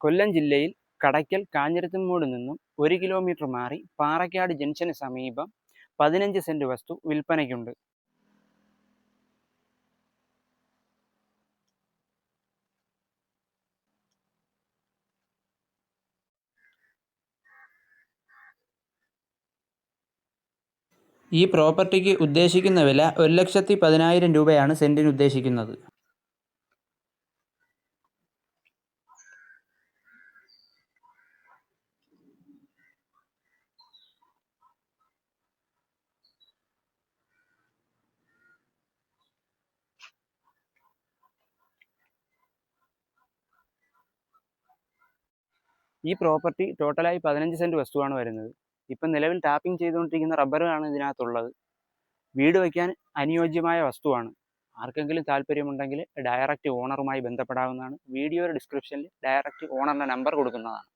കൊല്ലം ജില്ലയിൽ കടയ്ക്കൽ കാഞ്ഞിരത്തുംമൂട് നിന്നും ഒരു കിലോമീറ്റർ മാറി പാറക്കാട് ജംഗ്ഷന് സമീപം പതിനഞ്ച് സെന്റ് വസ്തു വിൽപ്പനയ്ക്കുണ്ട്. ഈ പ്രോപ്പർട്ടിക്ക് ഉദ്ദേശിക്കുന്ന വില ഒരു ലക്ഷത്തി പതിനായിരം രൂപയാണ് സെന്റിന് ഉദ്ദേശിക്കുന്നത്. ഈ പ്രോപ്പർട്ടി ടോട്ടലായി പതിനഞ്ച് സെന്റ് വസ്തുവാണ് വരുന്നത്. ഇപ്പം നിലവിൽ ടാപ്പിംഗ് ചെയ്തുകൊണ്ടിരിക്കുന്ന റബ്ബറാണ് ഇതിനകത്തുള്ളത്. വീട് വയ്ക്കാൻ അനുയോജ്യമായ വസ്തുവാണ്. ആർക്കെങ്കിലും താല്പര്യമുണ്ടെങ്കിൽ ഡയറക്റ്റ് ഓണറുമായി ബന്ധപ്പെടാവുന്നതാണ്. വീഡിയോയുടെ ഡിസ്ക്രിപ്ഷനിൽ ഡയറക്റ്റ് ഓണറിന്റെ നമ്പർ കൊടുക്കുന്നതാണ്.